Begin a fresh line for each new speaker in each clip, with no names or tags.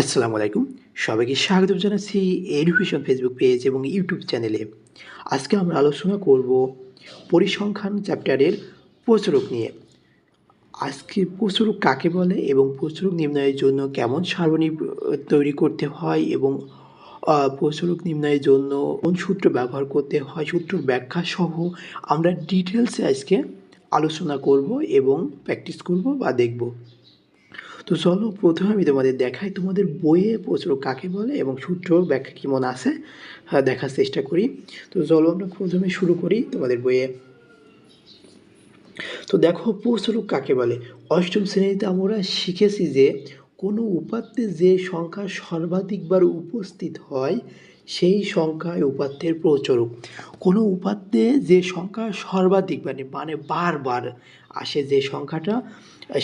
আসসালামু আলাইকুম। সবাইকে স্বাগত জানাচ্ছি এডুকেশন ফেসবুক পেজ এবং ইউটিউব চ্যানেলে আজকে আমরা আলোচনা করব পরিসংখ্যান চ্যাপ্টারের প্রচুরক নিয়ে। আজকে প্রচুরক কাকে বলে এবং প্রচুরক নির্ণয়ের জন্য কেমন সারণী তৈরি করতে হয় এবং প্রচুরক নির্ণয়ের জন্য কোন সূত্র ব্যবহার করতে হয়, সূত্র ব্যাখ্যা সহ আমরা ডিটেলসে আজকে আলোচনা করব এবং প্র্যাকটিস করব বা দেখব। তো চলো প্রথমে আমি তোমাদের দেখাই তোমাদের বইয়ে প্রচুর কাকে বলে এবং সূত্র ব্যাখ্যা কেমন আছে হ্যাঁ, দেখার চেষ্টা করি। তো চলো আমরা প্রথমে শুরু করি তোমাদের বইয়ে। তো দেখো প্রচুরক কাকে বলে? অষ্টম শ্রেণীতে আমরা শিখেছি যে কোনো উপাত্তে যে সংখ্যা সর্বাধিকবার উপস্থিত হয় সেই সংখ্যায় উপাত্তের প্রচুরক কোনো উপাত্তে যে সংখ্যা সর্বাধিক মানে মানে বারবার আসে যে সংখ্যাটা,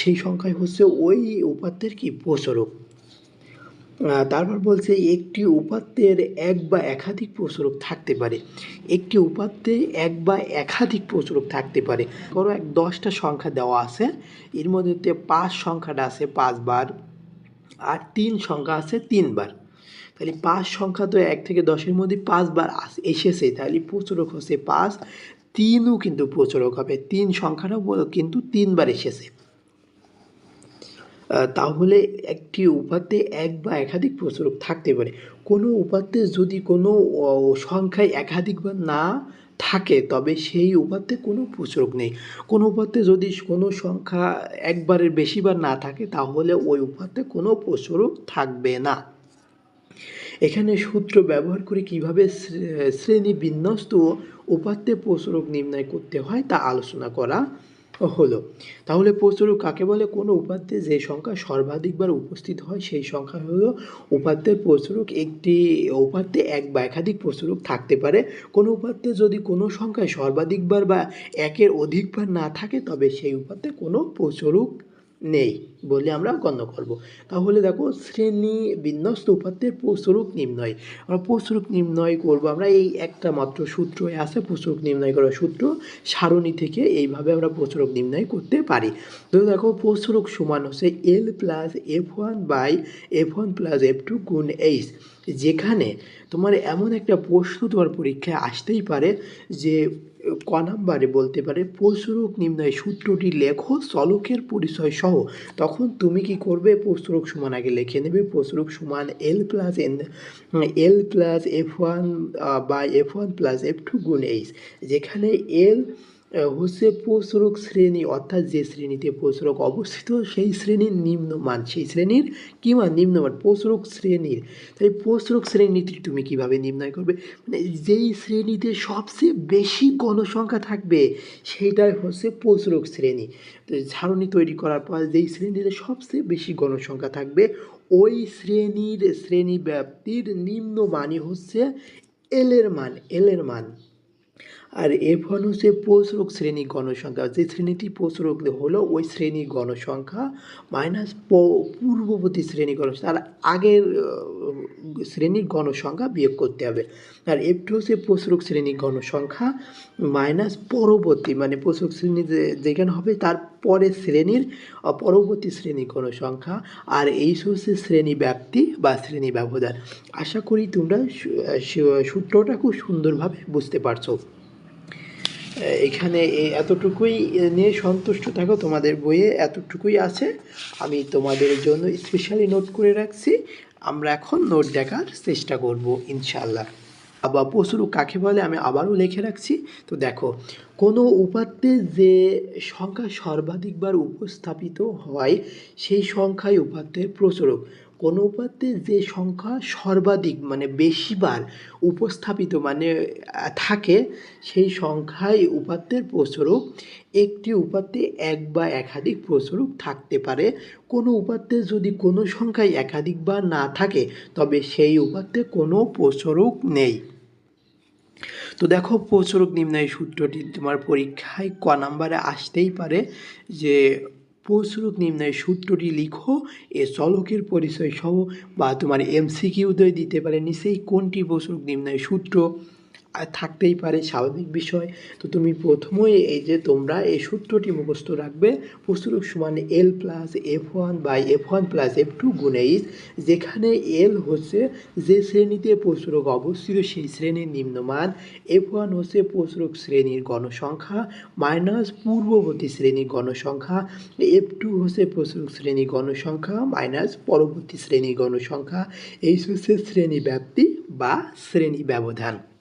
সেই সংখ্যায় হচ্ছে ওই উপাত্তের কি? প্রচুরক তারপর বলছে একটি উপাত্তের এক বা একাধিক প্রচুরক থাকতে পারে। একটি উপাত্তে এক বা একাধিক প্রচুরক থাকতে পারে। ধরো এক দশটা সংখ্যা দেওয়া আছে, এর মধ্যে পাঁচ সংখ্যাটা আছে পাঁচবার, আর তিন সংখ্যা আছে তিনবার। তাহলে পাঁচ সংখ্যা তো এক থেকে দশের মধ্যে পাঁচবার এসেছে। তাহলে প্রচুরক হচ্ছে পাঁচ, তিনও কিন্তু প্রচুরক হবে। তিন সংখ্যাটাও কিন্তু তিনবার এসেছে। তাহলে একটি উপাত্তে এক বা একাধিক প্রচুরক থাকতে পারে। কোনো উপাত্তে যদি কোনো সংখ্যায় একাধিকবার না থাকে, তবে সেই উপাত্তে কোনো প্রচুরক নেই। কোনো উপাত্তে যদি কোনো সংখ্যা একবারের বেশিবার না থাকে, তাহলে ওই উপাত্তে কোনো প্রচুরক থাকবে না। এখানে সূত্র ব্যবহার করে কীভাবে শ্রে- শ্রেণি বিন্যস্ত উপাত্তে প্রচুরক নির্ণয় করতে হয় তা আলোচনা করা হলো। তাহলে প্রচুরক কাকে বলে? কোনো উপাত্তে যে সংখ্যা সর্বাধিকবার উপস্থিত হয় সেই সংখ্যা হলো উপাত্তের প্রচুরক একটি উপাত্তে এক বা একাধিক প্রচুরক থাকতে পারে। কোনো উপাত্তে যদি কোনো সংখ্যায় সর্বাধিকবার বা একের অধিকবার না থাকে তবে সেই উপাত্তে কোনো প্রচুরক নেই বলে আমরা গণ্য করব। তাহলে দেখো, শ্রেণি বিন্যস্ত উপাত্তের প্রচুরক নির্ণয়। আমরা প্রচুরক নির্ণয় করব, আমরা এই একটা মাত্র সূত্র আছে প্রচুরক নির্ণয় করার সূত্র সারণী থেকে এইভাবে আমরা প্রচুরক নির্ণয় করতে পারি। তো দেখো প্রচুরক সমান হচ্ছে L plus F one by F one plus F two গুণ এইচ যেখানে তোমার এমন একটা প্রশ্ন তোমার পরীক্ষায় আসতেই পারে যে ক নাম্বারে বলতে পারে প্রচুরক নির্ণয় সূত্রটি লেখো চলকের পরিচয় সহ। তখন তুমি কি করবে? প্রচুরক সমান আগে লিখে নেবে। প্রচুরক সমান L plus N L plus F one by F one plus F two গুণ এইচ যেখানে এল হচ্ছে প্রচুরক শ্রেণি, অর্থাৎ যে শ্রেণীতে প্রচুরক অবস্থিত, সেই শ্রেণির নিম্নমান, সেই শ্রেণির কি মান? নিম্নমান, প্রচুরক শ্রেণির। তাই প্রচুরক শ্রেণীটি তুমি কীভাবে নির্ণয় করবে? মানে যেই শ্রেণীতে সবচেয়ে বেশি গণসংখ্যা থাকবে, সেইটাই হচ্ছে প্রচুরক শ্রেণি। তো তৈরি করার পর যেই শ্রেণীতে সবচেয়ে বেশি গণসংখ্যা থাকবে, ওই শ্রেণির শ্রেণি ব্যাপ্তির নিম্ন মানই হচ্ছে এলের মান এলের মান। আর এফ ওয়ান হচ্ছে প্রচুরক শ্রেণি গণসংখ্যা, যে শ্রেণীটি প্রচুরক হলো ওই শ্রেণি গণসংখ্যা মাইনাস পূর্ববর্তী শ্রেণি গণসংখ্যা, তার আগের শ্রেণির গণসংখ্যা বিয়োগ করতে হবে। আর এফ টু হচ্ছে প্রচুরক শ্রেণির গণসংখ্যা মাইনাস পরবর্তী মানে প্রচুরক শ্রেণি যেখানে হবে তার পরের শ্রেণির পরবর্তী শ্রেণি গণসংখ্যা। আর এই হচ্ছে শ্রেণি ব্যাপ্তি বা শ্রেণি ব্যবধান। আশা করি তোমরা সূত্রটা খুব সুন্দরভাবে বুঝতে পারছ। এখানে এতটুকুই নিয়ে সন্তুষ্ট থাকো তোমাদের বইয়ে, এতটুকুই আছে। আমি তোমাদের জন্য স্পেশালি নোট করে রাখছি। আমরা এখন নোট দেখার চেষ্টা করব ইনশাল্লাহ আবার প্রচুর কাকে বলে, আমি আবারও লিখে রাখছি। তো দেখো, কোনো উপাত্তে যে সংখ্যা সর্বাধিকবার উপস্থাপিত হয়, সেই সংখ্যাই উপাত্তের প্রচুরক। কোনো উপাত্তে যে সংখ্যা সর্বাধিক মানে বেশিবার উপস্থাপিত মানে থাকে, সেই সংখ্যায় উপাত্তের প্রচুরক একটি উপাত্তে এক বা একাধিক প্রচুরক থাকতে পারে। কোনো উপাত্তে যদি কোনো সংখ্যায় একাধিকবার না থাকে, তবে সেই উপাত্তে কোনো প্রচুরক নেই। তো দেখো প্রচুরক নির্ণয় সূত্রটি তোমার পরীক্ষায় ক নাম্বারে আসতেই পারে যে প্রচুরক নিম্নয় সূত্রটি লিখো, এ চলকের পরিচয় সহ বা তোমার এমসিকিউতে দিতে পারে নিচেই কোনটি প্রচুরক নিম্নয় সূত্র? থাকতেই পারে স্বাভাবিক বিষয়। তো তুমি প্রথমেই এই যে তোমরা এই সূত্রটি মুখস্থ রাখবে প্রস্তুরক সমান L plus F one by F one plus F two গুণ এইচ যেখানে এল হচ্ছে যে শ্রেণীতে প্রস্তুরক অবস্থিত সেই শ্রেণির নিম্নমান। এফ ওয়ান হচ্ছে প্রস্তুরক শ্রেণির গণসংখ্যা মাইনাস পূর্ববর্তী শ্রেণির গণসংখ্যা। এফ টু হচ্ছে প্রস্তুরক শ্রেণির গণসংখ্যা মাইনাস পরবর্তী শ্রেণি গণসংখ্যা। এই হচ্ছে শ্রেণি ব্যাপ্তি বা শ্রেণি ব্যবধান।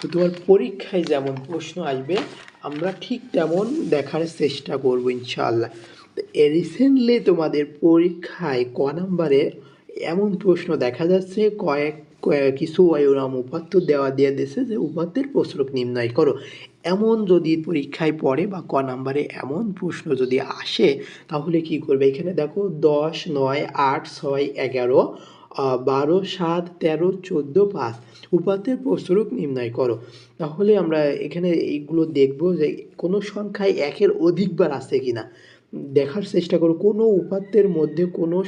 তো তোমার পরীক্ষায় যেমন প্রশ্ন আসবে, আমরা ঠিক তেমন দেখার চেষ্টা করব ইনশাআল্লাহ। রিসেন্টলি তোমাদের পরীক্ষায় ক নাম্বারে এমন প্রশ্ন দেখা যাচ্ছে, কয়েক কিছু ওরম উপাত্ত দেওয়া দিয়ে দিয়েছে যে উপাত্তের প্রশ্রক নির্ণয় করো। এমন যদি পরীক্ষায় পড়ে বা ক নাম্বারে এমন প্রশ্ন যদি আসে, তাহলে কি করবে? এখানে দেখো দশ, নয়, আট, ছয়, এগারো বারো, সাত, তেরো, চোদ্দ, পাঁচ। উপাত্তের প্রস্তুরক নির্ণয় করো। তাহলে আমরা এখানে এইগুলো দেখব যে কোনো সংখ্যায় একের অধিকবার আছে কি না দেখার চেষ্টা করো, কোনো উপাত্তের মধ্যে কোনো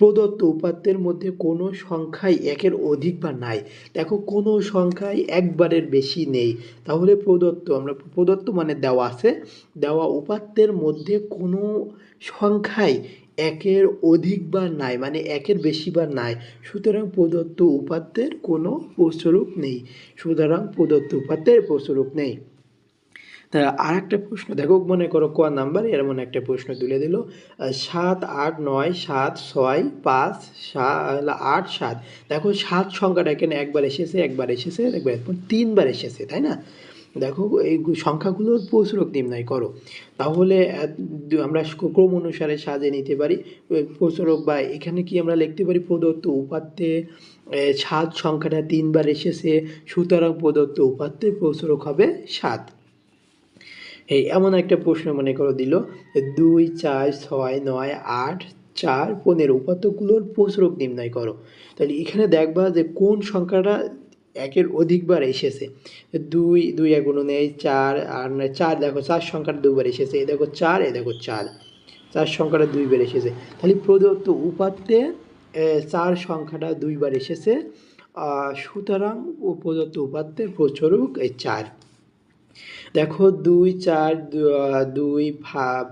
প্রদত্ত উপাত্তের মধ্যে কোনো সংখ্যায় একের অধিকবার নাই। দেখো, কোনো সংখ্যায় একবারের বেশি নেই। তাহলে প্রদত্ত, আমরা প্রদত্ত মানে দেওয়া আছে। দেওয়া উপাত্তের মধ্যে কোনো সংখ্যায় একের অধিকবার নাই মানে একের বেশিবার নাই, সুতরাং প্রদত্ত উপাত্তের কোনো প্রস্বরূপ নেই, সুতরাং প্রদত্ত উপাত্তের প্রস্বরূপ নেই। তা আর একটা প্রশ্ন, দেখো, মনে করো ক নাম্বার এমন একটা প্রশ্ন তুলে দিল, সাত, আট, নয়, সাত, ছয়, পাঁচ সা- আট, সাত, দেখো সাত সংখ্যাটা এখানে একবার এসেছে একবার এসেছে, একবার তিনবার এসেছে, তাই না? দেখো, এই সংখ্যাগুলোর প্রচুরক নির্ণয় করো। তাহলে আমরা ক্রম অনুসারে সাজিয়ে নিতে পারি। প্রচুরক বা এখানে কি আমরা লিখতে পারি? প্রদত্ত উপাত্তে সাত, সংখ্যাটা তিনবার এসেছে। সুতরাং প্রদত্ত উপাত্তের প্রচুরক হবে সাত। এই, এমন একটা প্রশ্ন মনে করো দিল। দুই, চার, ছয়, নয়, আট, চার, পনেরো, উপাত্তগুলোর প্রচুরক নির্ণয় করো। তাহলে এখানে দেখবা যে কোন সংখ্যাটা একের অধিকবার এসেছে। দুই দুই এগুলো নেই চার, আর চার দেখো, চার সংখ্যাটা দুবার এসেছে। এ দেখো চার এ দেখো চার। চার সংখ্যাটা দুইবার এসেছে। তাহলে প্রদত্ত উপাত্তে চার সংখ্যাটা দুইবার এসেছে। সুতরাং প্রদত্ত উপাত্তের প্রচুরক এই চার। দেখো দুই চার দুই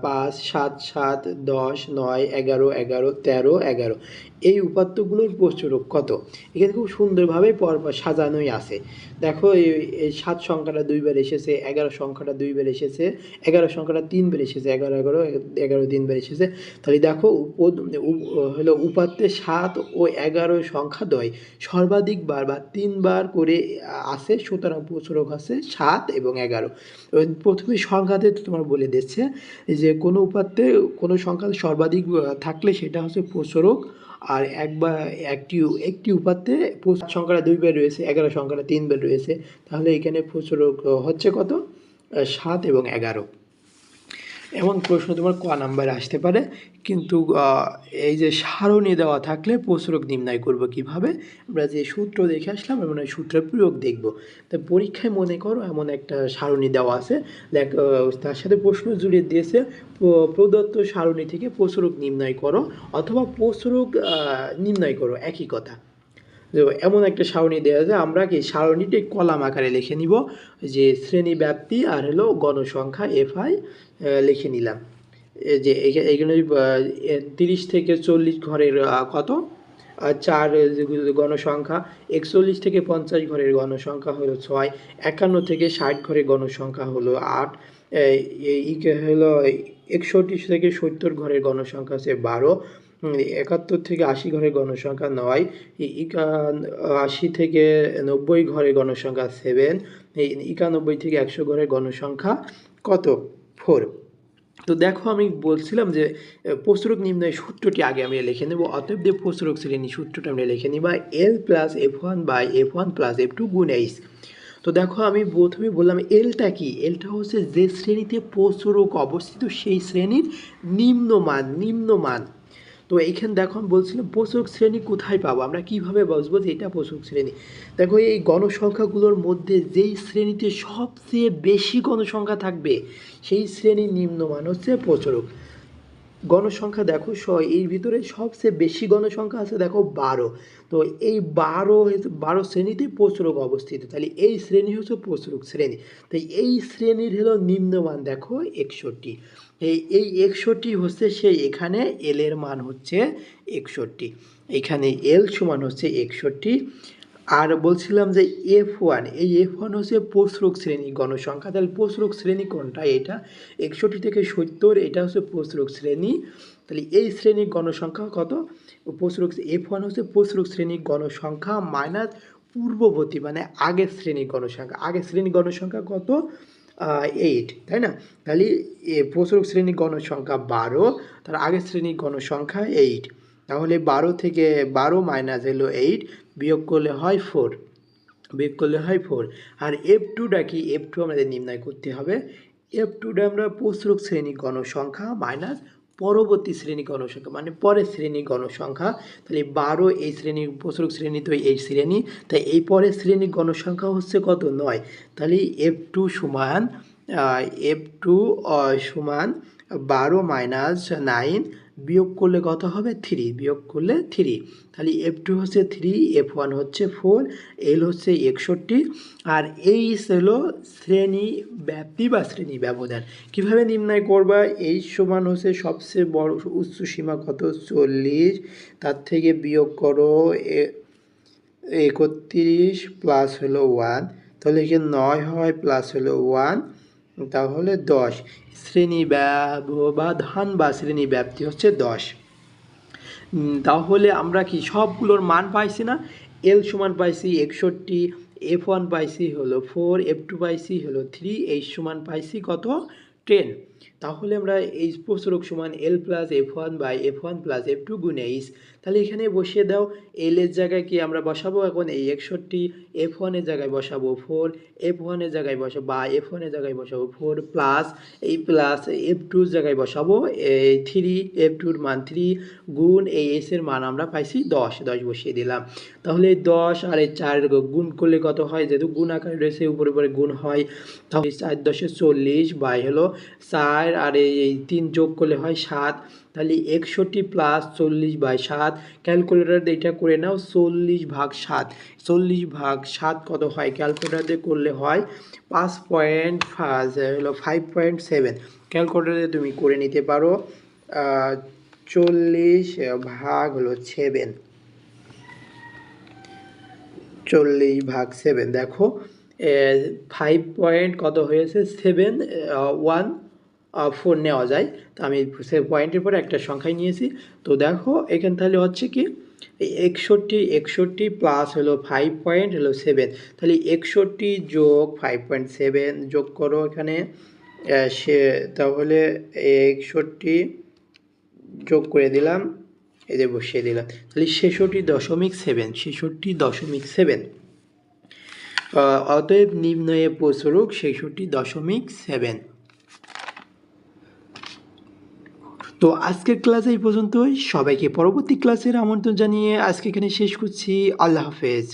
পাঁচ, সাত সাত, দশ, নয়, এগারো এগারো, তেরো, এগারো। এই উপাত্তগুলোর প্রচুরক কত? এখানে খুব সুন্দরভাবে পরপর সাজানোই আছে। দেখো এই- সাত সংখ্যাটা দুইবার এসেছে, এগারো সংখ্যাটা দুইবার এসেছে, এগারো সংখ্যাটা তিনবার এসেছে, এগারো এগারো এগারো তিনবার এসেছে। তাহলে দেখো হলো উপাত্তে সাত ও এগারো সংখ্যা দয়। সর্বাধিকবার বা তিনবার করে আছে, সুতরাং প্রচুরক আছে সাত এবং এগারো। প্রথমে সংখ্যাতে তোমার বলে দিচ্ছে যে কোনো উপাত্তে কোনো সংখ্যা সর্বাধিক থাকলে সেটা হচ্ছে প্রসরক আর একবার একটি একটি উপাত্তে সংখ্যাটা দুইবার রয়েছে, এগারো সংখ্যাটা তিনবার রয়েছে। তাহলে এখানে প্রসরক হচ্ছে কত? সাত এবং এগারো। এমন প্রশ্ন তোমার ক নাম্বারে আসতে পারে? কিন্তু এই যে সারণী দেওয়া থাকলে প্রচুরক নির্ণয় করব কীভাবে? আমরা যে সূত্র দেখে আসলাম এমন ওই সূত্রের প্রয়োগ দেখব। তা পরীক্ষায় মনে করো এমন একটা সারণী দেওয়া আছে। দেখ তার সাথে প্রশ্ন জুড়ে দিয়েছে প্রদত্ত সারণী থেকে প্রচুরক নির্ণয় করো অথবা প্রচুরক নির্ণয় করো, একই কথা। যে এমন একটা সারণী দেওয়া যায় আমরা কি সারণীটি কলাম আকারে লিখে নিব, যে শ্রেণি ব্যাপ্তি আর হলো গণসংখ্যা, এফআই লিখে নিলাম। যে এখা- এখানে তিরিশ থেকে চল্লিশ ঘরের কত? চার গণসংখ্যা, একচল্লিশ থেকে পঞ্চাশ ঘরের গণসংখ্যা হলো ছয়, একান্ন থেকে ষাট ঘরের গণসংখ্যা হলো আট হলো একষট্টি থেকে সত্তর ঘরের গণসংখ্যা আছে বারো একাত্তর থেকে আশি ঘরের গণসংখ্যা নয় আশি থেকে নব্বই ঘরের গণসংখ্যা সেভেন একানব্বই থেকে একশো ঘরের গণসংখ্যা কত? ফোর। তো দেখো আমি বলছিলাম যে আহ, প্রচুরক নির্ণয় সূত্রটি আগে আমি লিখে নেব অতএব দিয়ে প্রচুরক শ্রেণি সূত্রটা আমরা লিখে নিই বা L plus F one by F one plus F two গুণ এইচ তো দেখো আমি প্রথমে বললাম এলটা কি? এলটা হচ্ছে যে শ্রেণীতে প্রচুরক অবস্থিত সেই শ্রেণির নিম্নমান নিম্নমান। তো এইখানে দেখো আমি বলছিলাম প্রচুরক শ্রেণি কোথায় পাবো? আমরা কীভাবে বসবো যে এটা প্রচুরক শ্রেণি। দেখো এই গণসংখ্যাগুলোর মধ্যে যেই শ্রেণীতে সবচেয়ে বেশি গণসংখ্যা থাকবে, সেই শ্রেণির নিম্নমান হচ্ছে প্রচুরক গণসংখ্যা দেখো এর ভিতরে সবচেয়ে বেশি গণসংখ্যা আছে দেখো বারো। তো এই বারো বারো শ্রেণীতে প্রচুরক অবস্থিত। তাহলে এই শ্রেণি হচ্ছে প্রচুরক শ্রেণি। তাই এই শ্রেণির হলো নিম্নমান দেখো একষট্টি। এই এই একষট্টি হচ্ছে সেই এখানে এল এর মান হচ্ছে একষট্টি। এখানে এল সমান হচ্ছে একষট্টি। আর বলছিলাম যে এফ ওয়ান এই এফ ওয়ান হচ্ছে প্রসরক শ্রেণি গণসংখ্যা। তাহলে প্রসরক শ্রেণি কোনটা? এটা একষট্টি থেকে সত্তর, এটা হচ্ছে প্রসরক শ্রেণি। তাহলে এই শ্রেণির গণসংখ্যা কত? প্রসরক এফ ওয়ান হচ্ছে প্রসরক শ্রেণির গণসংখ্যা মাইনাস পূর্ববর্তী মানে আগের শ্রেণির গণসংখ্যা। আগের শ্রেণির গণসংখ্যা কত? এইট তাই না? তাহলে এ প্রসরক শ্রেণির গণসংখ্যা বারো, তার আগের শ্রেণি গণসংখ্যা এইট তাহলে বারো থেকে বারো মাইনাস হলো এইট বিয়োগ করলে হয় ফোর বিয়োগ করলে হয় ফোর আর এফ টুটা কি? এফ টু আমাদের নির্ণয় করতে হবে। এফ টুটা আমরা প্রচুর শ্রেণি গণসংখ্যা মাইনাস পরবর্তী শ্রেণি গণসংখ্যা মানে পরের শ্রেণি গণসংখ্যা, তাহলে বারো এই শ্রেণি, উপসর্গ শ্রেণি, তো এই শ্রেণি, তাই এই পরের শ্রেণি গণসংখ্যা হচ্ছে কত? নয়। তাহলে এফ টু সমান এফ টু সমান বারো মাইনাস নাইন বিয়োগ করলে কত হবে? থ্রি বিয়োগ করলে থ্রি তাহলে এফ টু হচ্ছে থ্রি এফ ওয়ান হচ্ছে ফোর এল হচ্ছে একষট্টি, আর এইচ হলো শ্রেণি ব্যাপ্তি বা শ্রেণি ব্যবধান কীভাবে নির্ণয় করবা? এই সমান হচ্ছে সবচেয়ে বড় উচ্চ সীমা কত? চল্লিশ। তার থেকে বিয়োগ করো একত্রিশ প্লাস হলো ওয়ান তাহলে কি নয় হয় প্লাস হলো ওয়ান তাহলে দশ। শ্রেণি ব্যবধান বা শ্রেণি ব্যাপ্তি হচ্ছে দশ। তাহলে আমরা কি সবগুলোর মান পাইছি না? এল সমান পাইছি একষট্টি এফ ওয়ান পাইছি হলো ফোর এফ টু পাইছি হলো থ্রি এইচ সমান পাইছি কত? টেন তাহলে আমরা এই প্রচুরক সমান L plus F one by F one plus F two গুণ এইচ তাহলে এখানে বসিয়ে দাও এল এর জায়গায় কি আমরা বসাবো? এখন এই একষট্টি এফ ওয়ানের জায়গায় বসাবো ফোর এফ ওয়ানের জায়গায় বসাবো, বা এফ ওয়ানের জায়গায় বসাবো ফোর প্লাস এই প্লাস এফ টুর জায়গায় বসাবো, এই থ্রি এফ টুর মান থ্রি গুণ এই এস এর মান আমরা পাইছি দশ দশ বসিয়ে দিলাম। তাহলে এই দশ আর এই চার গুণ করলে কত হয়? যেহেতু গুণ আকারে রয়েছে, উপরে উপরে গুণ হয়, তাহলে চার দশে চল্লিশ বাই হলো চার আর এই তিন যোগ করলে হয় সাত, তাহলে একষট্টি প্লাস চল্লিশ বাই সাত ক্যালকুলেটার এটা করে নাও চল্লিশ ভাগ সাত। চল্লিশ ভাগ সাত কত হয়? ক্যালকুলেটার দিয়ে করলে হয় পাঁচ পয়েন্ট হলো ফাইভ পয়েন্ট সেভেন ক্যালকুলেটার দিয়ে তুমি করে নিতে পারো চল্লিশ ভাগ হলো সেভেন চল্লিশ ভাগ সেভেন দেখো ফাইভ পয়েন্ট কত হয়েছে? সেভেন ওয়ান ফোর নেওয়া যায়। তো আমি সে পয়েন্টের পরে একটা সংখ্যায় নিয়েছি। তো দেখো, এখানে তাহলে হচ্ছে কি একষট্টি একষট্টি প্লাস হলো ফাইভ পয়েন্ট হলো সেভেন তাহলে একষট্টি যোগ ফাইভ পয়েন্ট সেভেন যোগ করো এখানে। সে, তাহলে একষট্টি যোগ করে দিলাম। যে বসিয়ে দিলাম। তাহলে ছেষট্টি দশমিক সেভেন ছেষট্টি দশমিক সেভেন অতএব নিম্ন এ প্রচুরক ছেষট্টি দশমিক সেভেন তো আজকের ক্লাস এই পর্যন্তই। সবাইকে পরবর্তী ক্লাসের আমন্ত্রণ জানিয়ে আজকে এখানে শেষ করছি। আল্লাহ হাফেজ।